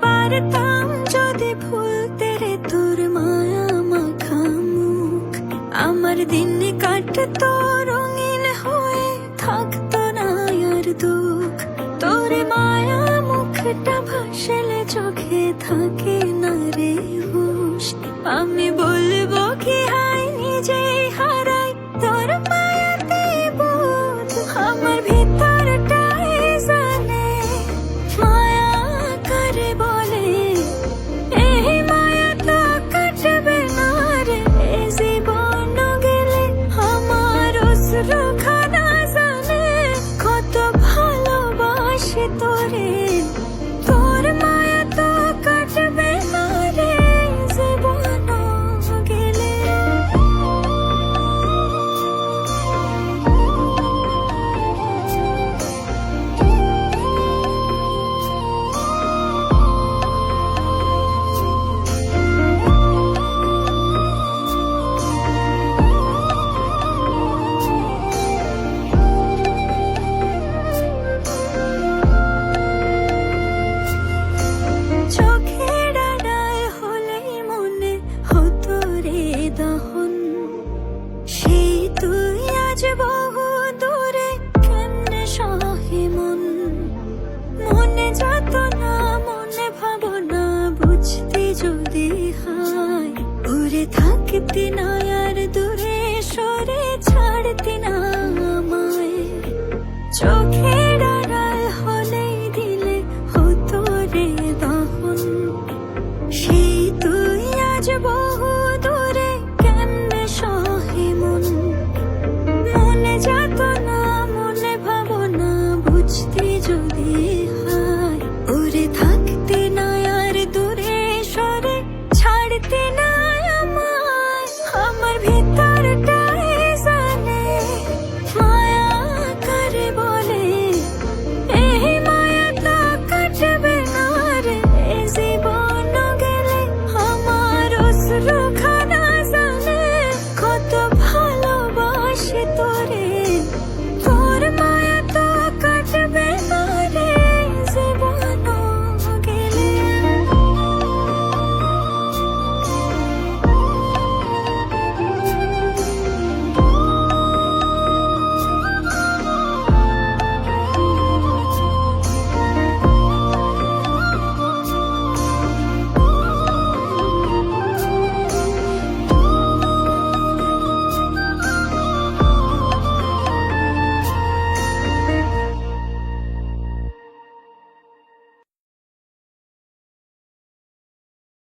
পারতাম যদি তোর মায়া মাখা আমার দিন কাটতো হয়ে থাকতো দুঃখ। তোর মায়া মুখটা ভাসলে দহন। সেই তুই আজ বহু দূরে কেমনে সহে মন? মনে যত না মনে ভাবনা, বুঝতে যদি হয় উড়ে থাকতে না